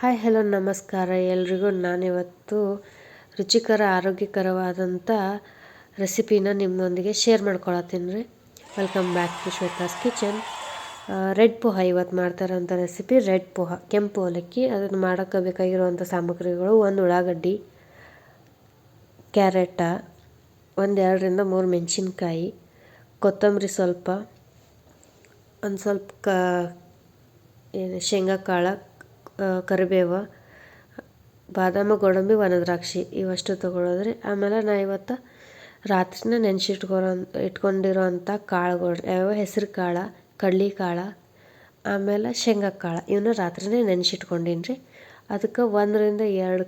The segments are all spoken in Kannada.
ಹಾಯ್, ಹಲೋ, ನಮಸ್ಕಾರ. ಎಲ್ರಿಗೂ ನಾನಿವತ್ತು ರುಚಿಕರ ಆರೋಗ್ಯಕರವಾದಂಥ ರೆಸಿಪಿನ ನಿಮ್ಮೊಂದಿಗೆ ಶೇರ್ ಮಾಡ್ಕೊಳತ್ತೀನಿ ರೀ. Welcome back to Shweta's kitchen. Red poha ಇವತ್ತು ಮಾಡ್ತಾರಂಥ ರೆಸಿಪಿ, ರೆಡ್ ಪೋಹ. ಕೆಂಪು ಅವಲಕ್ಕಿ, ಅದನ್ನು ಮಾಡೋಕ್ಕೆ ಬೇಕಾಗಿರುವಂಥ ಸಾಮಗ್ರಿಗಳು ಒಂದು ಉಳ್ಳಾಗಡ್ಡಿ, ಕ್ಯಾರೆಟ, ಒಂದು ಎರಡರಿಂದ ಮೂರು ಮೆಣಸಿನ್ಕಾಯಿ, ಕೊತ್ತಂಬರಿ ಸ್ವಲ್ಪ, ಒಂದು ಸ್ವಲ್ಪ ಕ, ಏನು ಶೇಂಗಾ ಕಾಳು ಕರಿಬೇವು, ಬಾದಾಮಿ, ಗೋಡಂಬಿ ಒಣದ್ರಾಕ್ಷಿ ಇವಷ್ಟು ತೊಗೊಳೋದ್ರಿ. ಆಮೇಲೆ ನಾ ಇವತ್ತು ರಾತ್ರಿನೇ ನೆನೆಸಿಟ್ಕೊರೋ ಇಟ್ಕೊಂಡಿರೋಂಥ ಕಾಳುಗಳು ಯಾವ್ಯಾವ ಹೆಸ್ರು ಕಾಳು, ಕಡ್ಲೆ ಕಾಳು, ಆಮೇಲೆ ಶೇಂಗಾ ಕಾಳು ಇವನ್ನ ರಾತ್ರಿನೇ ನೆನ್ಸಿಟ್ಕೊಂಡೀನಿ ರೀ ಅದಕ್ಕೆ ಒಂದರಿಂದ ಎರಡು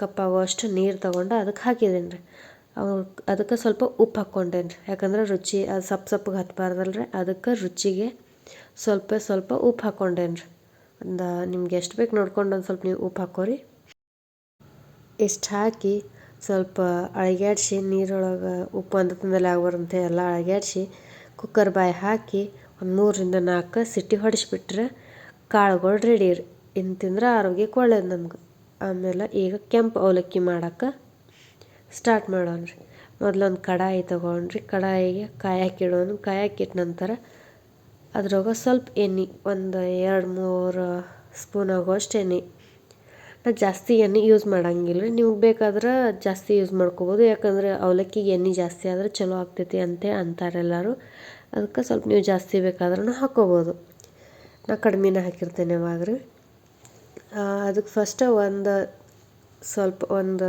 ಕಪ್ ಆಗುವಷ್ಟು ನೀರು ತೊಗೊಂಡು ಅದಕ್ಕೆ ಹಾಕಿದ್ದೀನಿ ರೀ ಅದಕ್ಕೆ ಸ್ವಲ್ಪ ಉಪ್ಪು ಹಾಕ್ಕೊಂಡೇನಿ ರೀ ಯಾಕಂದ್ರೆ ರುಚಿ ಅದು ಸಪ್ಪು ಸಪ್ಪಗೆ ಹತ್ತಬಾರ್ದಲ್ರಿ ಅದಕ್ಕೆ ರುಚಿಗೆ ಸ್ವಲ್ಪ ಸ್ವಲ್ಪ ಉಪ್ಪು ಹಾಕ್ಕೊಂಡೇನಿ ರೀ ಒಂದು ನಿಮ್ಗೆ ಎಷ್ಟು ಬೇಕು ನೋಡ್ಕೊಂಡು ಒಂದು ಸ್ವಲ್ಪ ನೀವು ಉಪ್ಪು ಹಾಕೋರಿ ಇಷ್ಟು ಹಾಕಿ ಸ್ವಲ್ಪ ಅಳಗ್ಯಾಡ್ಸಿ ನೀರೊಳಗೆ ಉಪ್ಪು ಅಂತಂದಲ್ಲಿ ಆಗ್ಬಾರ್ದಂತೆ ಎಲ್ಲ ಅಳಗ್ಯಾಡ್ಸಿ ಕುಕ್ಕರ್ ಬಾಯಿ ಹಾಕಿ ಒಂದು ಮೂರರಿಂದ ನಾಲ್ಕು ಸಿಟಿ ಹೊಡಿಸ್ಬಿಟ್ರೆ ಕಾಳುಗಳು ರೆಡಿ ರೀ. ಇನ್ನು ತಿಂದ್ರೆ ಆರೋಗ್ಯಕ್ಕೆ ಒಳ್ಳೇದು ನಮ್ಗೆ. ಆಮೇಲೆ ಈಗ ಕೆಂಪು ಅವಲಕ್ಕಿ ಮಾಡೋಕೆ ಸ್ಟಾರ್ಟ್ ಮಾಡೋಣ ರೀ ಮೊದಲೊಂದು ಕಡಾಯಿ ತೊಗೊಂಡ್ರಿ ಕಡಾಯಿಗೆ ಕಾಯಕ್ಕಿಡೋನು ಕಾಯಕ್ಕಿಟ್ಟ ನಂತರ ಅದ್ರಾಗ ಸ್ವಲ್ಪ ಎಣ್ಣೆ, ಒಂದು ಎರಡು ಮೂರು ಸ್ಪೂನ್ ಆಗುವಷ್ಟು ಎಣ್ಣೆ. ನಾ ಜಾಸ್ತಿ ಎಣ್ಣೆ ಯೂಸ್ ಮಾಡಂಗಿಲ್ಲ ರೀ. ನಿಮ್ಗೆ ಬೇಕಾದ್ರೆ ಜಾಸ್ತಿ ಯೂಸ್ ಮಾಡ್ಕೋಬೋದು. ಯಾಕಂದ್ರೆ ಅವಲಕ್ಕಿಗೆ ಎಣ್ಣೆ ಜಾಸ್ತಿ ಆದರೆ ಚಲೋ ಆಗ್ತೈತಿ ಅಂತ ಅಂತಾರೆ ಎಲ್ಲರೂ. ಅದಕ್ಕೆ ಸ್ವಲ್ಪ ನೀವು ಜಾಸ್ತಿ ಬೇಕಾದ್ರೂ ಹಾಕ್ಕೋಬೋದು ನಾ ಕಡ್ಮೆನೇ ಹಾಕಿರ್ತೇನೆ ಯಾವಾಗ ರೀ. ಅದಕ್ಕೆ ಫಸ್ಟ್ ಒಂದು ಸ್ವಲ್ಪ, ಒಂದು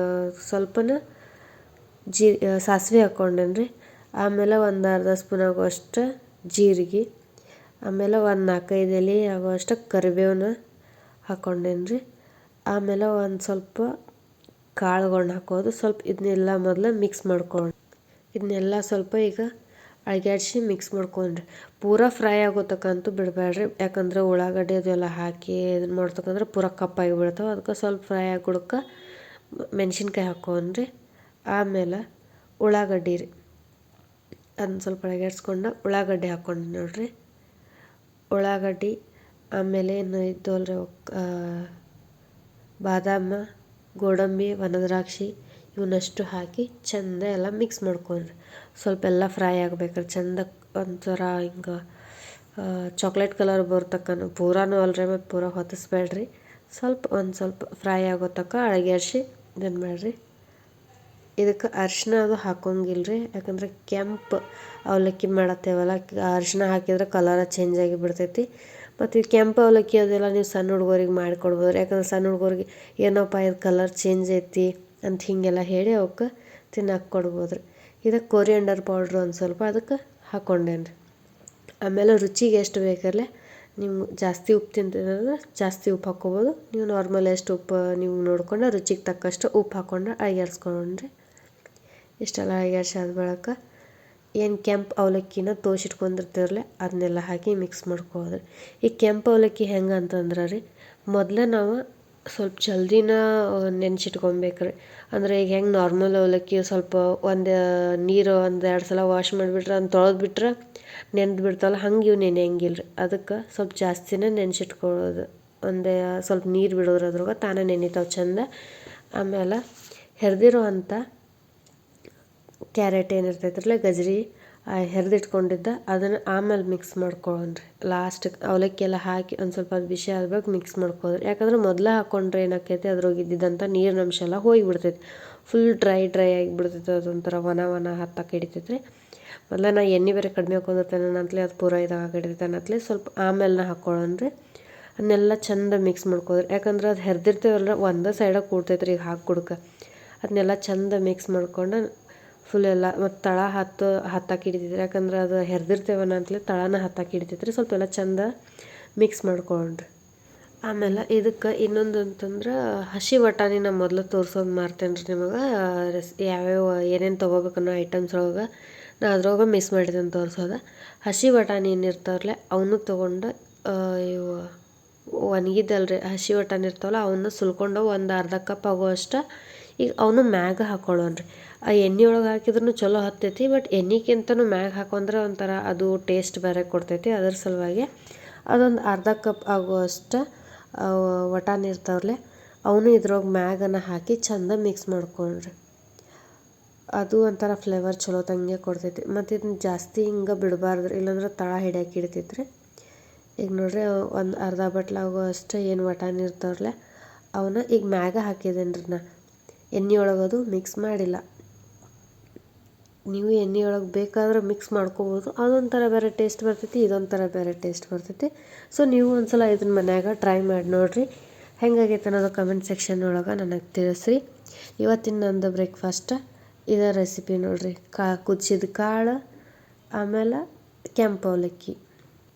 ಸ್ವಲ್ಪನ ಜೀ, ಸಾಸಿವೆ ಹಾಕ್ಕೊಂಡೇನಿ ರೀ ಆಮೇಲೆ ಒಂದು ಅರ್ಧ ಸ್ಪೂನ್ ಆಗುವಷ್ಟು ಜೀರಿಗೆ. ಆಮೇಲೆ ಒಂದು ನಾಲ್ಕೈದು ಎಲೆ ಆಗುವಷ್ಟು ಕರಿಬೇವನ್ನ ಹಾಕ್ಕೊಂಡೇನಿ ರೀ ಆಮೇಲೆ ಒಂದು ಸ್ವಲ್ಪ ಕಾಳುಗಳ್ನ ಹಾಕೋದು. ಸ್ವಲ್ಪ ಇದನ್ನೆಲ್ಲ ಮೊದಲು ಮಿಕ್ಸ್ ಮಾಡ್ಕೊಂಡು ಇದನ್ನೆಲ್ಲ ಸ್ವಲ್ಪ ಈಗ ಅಳಗ್ಯಾಡ್ಸಿ ಮಿಕ್ಸ್ ಮಾಡ್ಕೊಂಡ್ರಿ. ಪೂರ ಫ್ರೈ ಆಗೋತಕ್ಕಂತೂ ಬಿಡಬೇಡ್ರಿ ಯಾಕಂದ್ರೆ ಉಳ್ಳಾಗಡ್ಡಿ ಅದೆಲ್ಲ ಹಾಕಿ ಇದನ್ನ ಮಾಡ್ತಕ್ಕಂದ್ರೆ ಪೂರ ಕಪ್ಪಾಗಿ ಬಿಡ್ತಾವೆ ಅದಕ್ಕೆ ಸ್ವಲ್ಪ ಫ್ರೈ ಆಗೋಡಕ್ಕೆ ಮೆಣಸಿನ್ಕಾಯಿ ಹಾಕೊಂಡ್ರಿ. ಆಮೇಲೆ ಉಳ್ಳಾಗಡ್ಡಿ ರೀ. ಅದನ್ನ ಸ್ವಲ್ಪ ಅಳಗ್ಯಾಡ್ಸ್ಕೊಂಡು ಉಳ್ಳಾಗಡ್ಡಿ ಹಾಕ್ಕೊಂಡು ನೋಡಿರಿ. ಉಳ್ಳಾಗಡ್ಡಿ, ಆಮೇಲೆ ಏನು ಇದ್ದವಲ್ರಿ ಬಾದಾಮ, ಗೋಡಂಬಿ ಒಣದ್ರಾಕ್ಷಿ ಇವನ್ನಷ್ಟು ಹಾಕಿ ಚಂದ ಎಲ್ಲ ಮಿಕ್ಸ್ ಮಾಡ್ಕೊಂಡ್ರಿ. ಸ್ವಲ್ಪ ಎಲ್ಲ ಫ್ರೈ ಆಗ್ಬೇಕ್ರಿ. ಚಂದ ಒಂಥರ ಹಿಂಗೆ ಚಾಕ್ಲೇಟ್ ಕಲರ್ ಬರ್ತಕ್ಕನ ಪೂರಾನು ಅಲ್ರಿ ಮತ್ತು ಪೂರ ಹೊತ್ತಿಸ್ಬೇಡ್ರಿ ಸ್ವಲ್ಪ ಒಂದು ಸ್ವಲ್ಪ ಫ್ರೈ ಆಗೋ ತನಕ ಅಳಗ್ಯಾಡ್ಸಿ ಇದನ್ನು ಮಾಡಿರಿ. ಇದಕ್ಕೆ ಅರಿಶಿನ ಅದು ಹಾಕೋಂಗಿಲ್ಲ ರೀ ಯಾಕಂದ್ರೆ ಕೆಂಪು ಅವಲಕ್ಕಿ ಮಾಡತ್ತೇವಲ್ಲ ಅರಿಶಿನ ಹಾಕಿದ್ರೆ ಕಲರ ಚೇಂಜ್ ಆಗಿ ಬಿಡ್ತೈತಿ. ಮತ್ತು ಇದು ಕೆಂಪು ಅವಲಕ್ಕಿ ಅದೆಲ್ಲ ನೀವು ಸಣ್ಣ ಹುಡುಗರಿಗೆ ಮಾಡಿಕೊಡ್ಬೋದು. ಯಾಕಂದ್ರೆ ಸಣ್ಣ ಹುಡುಗರಿಗೆ ಏನೋಪ್ಪ ಇದು ಕಲರ್ ಚೇಂಜ್ ಐತಿ ಅಂತ ಹೀಗೆಲ್ಲ ಹೇಳಿ ಅವಕ್ಕೆ ತಿನ್ನಕ್ಕೆ ಕೊಡ್ಬೋದು ರೀ ಇದಕ್ಕೆ ಕೊರಿಯಂಡರ್ ಪೌಡ್ರು ಒಂದು ಸ್ವಲ್ಪ ಅದಕ್ಕೆ ಹಾಕ್ಕೊಂಡೇನೆ ರೀ ಆಮೇಲೆ ರುಚಿಗೆ ಎಷ್ಟು ಬೇಕಲ್ಲೇ ನೀವು ಜಾಸ್ತಿ ಉಪ್ಪು ತಿಂತಿದ್ರೆ ಜಾಸ್ತಿ ಉಪ್ಪು ಹಾಕ್ಕೋಬೋದು. ನೀವು ನಾರ್ಮಲ್ ಎಷ್ಟು ಉಪ್ಪು ನೀವು ನೋಡ್ಕೊಂಡು ರುಚಿಗೆ ತಕ್ಕಷ್ಟು ಉಪ್ಪು ಹಾಕ್ಕೊಂಡು ಅಯ್ಯಾಡ್ಸ್ಕೊಂಡ್ರಿ ಇಷ್ಟೆಲ್ಲ ಅಯ್ಯಾಡ್ಸಿ ಅದು ಬಳಿಕ ಏನು ಕೆಂಪು ಅವಲಕ್ಕಿನ ತೋಸಿಟ್ಕೊಂಡಿರ್ತೀರಲ್ಲ ಅದನ್ನೆಲ್ಲ ಹಾಕಿ ಮಿಕ್ಸ್ ಮಾಡ್ಕೊಳ್ಳೋದು ಈ ಕೆಂಪು ಅವಲಕ್ಕಿ ಹೆಂಗೆ ಅಂತಂದ್ರೆ ರೀ, ಮೊದಲೇ ನಾವು ಸ್ವಲ್ಪ ಜಲ್ದಿನ ನೆನೆಸಿಟ್ಕೊಬೇಕು ರೀ ಅಂದರೆ ಈಗ ಹೆಂಗೆ ನಾರ್ಮಲ್ ಅವಲಕ್ಕಿ ಸ್ವಲ್ಪ ಒಂದು ನೀರು ಒಂದು ಎರಡು ಸಲ ವಾಶ್ ಮಾಡಿಬಿಟ್ರೆ ಅದನ್ನ ತೊಳೆದು ಬಿಟ್ರೆ ನೆಂದು ಬಿಡ್ತಾವಲ್ಲ, ಹಂಗೆ ಇವು ನೆನೆಯಂಗಿಲ್ಲ ರೀ ಅದಕ್ಕೆ ಸ್ವಲ್ಪ ಜಾಸ್ತಿನೇ ನೆನೆಸಿಟ್ಕೊಳ್ಳೋದು ಒಂದು ಸ್ವಲ್ಪ ನೀರು ಬಿಡೋದ್ರ ಅದ್ರಾಗ ತಾನೇ ನೆನಿತಾವೆ ಚಂದ. ಆಮೇಲೆ ಹೆರ್ದಿರೋ ಅಂಥ ಕ್ಯಾರೆಟ್ ಏನಿರ್ತೈತ್ರಲ್ಲ ಗಜ್ರಿ ಹೆರ್ದಿಟ್ಕೊಂಡಿದ್ದ, ಅದನ್ನು ಆಮೇಲೆ ಮಿಕ್ಸ್ ಮಾಡ್ಕೊಳ್ಳೋಣ್ರಿ ಲಾಸ್ಟಿಗೆ ಅವಲಕ್ಕಿ ಎಲ್ಲ ಹಾಕಿ ಒಂದು ಸ್ವಲ್ಪ ಅದು ಬಿಸಿ ಆದ್ಬೇಕು ಮಿಕ್ಸ್ ಮಾಡ್ಕೊಳ್ಳೋದು ಯಾಕಂದ್ರೆ ಮೊದಲೇ ಹಾಕ್ಕೊಂಡ್ರೆ ಏನಾಕೈತಿ ಅದ್ರಾಗ ಇದ್ದಿದ್ದಂಥ ನೀರಿನ ಅಂಶ ಎಲ್ಲ ಹೋಗಿಬಿಡ್ತೈತಿ. ಫುಲ್ ಡ್ರೈ ಡ್ರೈ ಆಗಿಬಿಡ್ತೈತೆ, ಅದೊಂಥರ ಒಣ ಒಣ ಹತ್ತಕ್ಕೆ ಹಿಡಿತೈತೆ ರೀ ಮೊದಲೇ ನಾ ಎಣ್ಣೆ ಬೇರೆ ಕಡಿಮೆ ಹಾಕೊಂಡಿರ್ತೇನೆ ಅನ್ನತ್ಲೆ ಅದು ಪೂರ ಇದಾಗಿರ್ತೈತೆ ಅನ್ನತ್ಲೆ ಸ್ವಲ್ಪ ಆಮೇಲೆ ನಾ ಹಾಕ್ಕೊಳ್ಳೋಣ್ರಿ ಅದನ್ನೆಲ್ಲ ಚಂದ ಮಿಕ್ಸ್ ಮಾಡ್ಕೊಳ್ರಿ. ಯಾಕಂದ್ರೆ ಅದು ಹೆರ್ದಿರ್ತೇವಲ್ಲ ಒಂದೇ ಸೈಡಾಗಿ ಕೂಡ್ತೈತೆ ರೀ ಈಗ ಹಾಕಿ ಕುಡ್ಕ. ಅದನ್ನೆಲ್ಲ ಚಂದ ಮಿಕ್ಸ್ ಮಾಡ್ಕೊಂಡು ಫುಲ್ ಎಲ್ಲ, ಮತ್ತು ತಳ ಹತ್ತು ಹತ್ತಕ್ಕೆ ಹಿಡಿತಿದ್ರು. ಯಾಕಂದ್ರೆ ಅದು ಹೆರ್ದಿರ್ತೇವನ ಅಂತಲೇ ತಳನ ಹತ್ತಕ್ಕೆ ಹಿಡಿತೈತ್ರಿ. ಸ್ವಲ್ಪ ಎಲ್ಲ ಚಂದ ಮಿಕ್ಸ್ ಮಾಡ್ಕೊಂಡ್ರಿ. ಆಮೇಲೆ ಇದಕ್ಕೆ ಇನ್ನೊಂದು ಅಂತಂದ್ರೆ ಹಸಿ ಬಟಾಣಿ ನಾನು ಮೊದಲು ತೋರ್ಸೋದು ಮಾಡ್ತೇನೆ ರೀ ನಿಮಗೆ. ರೆಸ್, ಯಾವ್ಯಾವ, ಏನೇನು ತೊಗೋಬೇಕನ್ನೋ ಐಟಮ್ಸ್ ಒಳಗೆ ನಾ ಅದ್ರೊಳಗೆ ಮಿಸ್ ಮಾಡಿದ್ದೇನೆ ತೋರ್ಸೋದು. ಹಸಿ ಬಟಾಣಿ ಏನಿರ್ತಾವಲ್ಲ ಅವನು ತೊಗೊಂಡು ಇವು ಒಣಗಿದ್ದಲ್ರಿ. ಹಸಿ ಬಟಾಣಿ ಇರ್ತಾವಲ್ಲ ಅವನ್ನ ಸುಲ್ಕೊಂಡು ಒಂದು ಅರ್ಧ ಕಪ್ ಆಗುವಷ್ಟು ಈಗ ಅವನು ಮ್ಯಾಗ ಹಾಕ್ಕೊಳ್ಳೋಣ್ರಿ ಆ ಎಣ್ಣೆ ಒಳಗೆ ಹಾಕಿದ್ರೂ ಚಲೋ ಹತ್ತೈತಿ ಬಟ್ ಎಣ್ಣೆಗಿಂತನೂ ಮ್ಯಾಗ ಹಾಕೊಂಡ್ರೆ ಒಂಥರ ಅದು ಟೇಸ್ಟ್ ಬೇರೆ ಕೊಡ್ತೈತಿ ಅದ್ರ ಸಲುವಾಗಿ. ಅದೊಂದು ಅರ್ಧ ಕಪ್ ಆಗುವಷ್ಟು ವಟಾನ್ ಇರ್ತಾವಲ್ಲ ಅವನು ಇದ್ರೊಳಗೆ ಮ್ಯಾಗನ ಹಾಕಿ ಚಂದ ಮಿಕ್ಸ್ ಮಾಡ್ಕೊಂಡ್ರಿ. ಅದು ಒಂಥರ ಫ್ಲೇವರ್ ಚಲೋ ತಂಗೆ ಕೊಡ್ತೈತಿ. ಮತ್ತು ಇದನ್ನ ಜಾಸ್ತಿ ಹಿಂಗೆ ಬಿಡಬಾರ್ದು ಇಲ್ಲಾಂದ್ರೆ ತಳ ಹಿಡಿಯಕ್ಕೆ ಹಿಡಿತೈತೆ ರೀ ಈಗ ನೋಡ್ರಿ, ಒಂದು ಅರ್ಧ ಬಟ್ಲಾಗೋ ಆಗುವಷ್ಟು ಏನು ವಟಾನ್ ಇರ್ತಾವಲ್ಲ ಅವನ್ನ ಈಗ ಮ್ಯಾಗ ಹಾಕಿದ್ದೇನೆ ರೀ ನಾ. ಎಣ್ಣೆ ಒಳಗದು ಮಿಕ್ಸ್ ಮಾಡಿಲ್ಲ. ನೀವು ಎಣ್ಣೆ ಒಳಗೆ ಬೇಕಾದ್ರೆ ಮಿಕ್ಸ್ ಮಾಡ್ಕೋಬೋದು. ಅದೊಂಥರ ಬೇರೆ ಟೇಸ್ಟ್ ಬರ್ತೈತಿ, ಇದೊಂಥರ ಬೇರೆ ಟೇಸ್ಟ್ ಬರ್ತೈತಿ. ಸೊ ನೀವು ಒಂದ್ಸಲ ಇದನ್ನ ಮನ್ಯಾಗ ಟ್ರೈ ಮಾಡಿ ನೋಡಿರಿ. ಹೆಂಗಾಗೈತೆ ಅನ್ನೋದು ಕಮೆಂಟ್ ಸೆಕ್ಷನ್ ಒಳಗೆ ನನಗೆ ತಿಳಿಸ್ರಿ. ಇವತ್ತಿನ ನಂದು ಬ್ರೇಕ್ಫಾಸ್ಟ್ ಇದೇ ರೆಸಿಪಿ ನೋಡಿರಿ. ಕಾ, ಕುದಿಸಿದ ಕಾಳು, ಆಮೇಲೆ ಕೆಂಪು ಅವಲಕ್ಕಿ.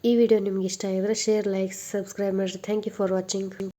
ಈ ವಿಡಿಯೋ ನಿಮ್ಗೆ ಇಷ್ಟ ಆಗಿದ್ರೆ ಶೇರ್ ಲೈಕ್ ಸಬ್ಸ್ಕ್ರೈಬ್ ಮಾಡಿರಿ. Thank you for watching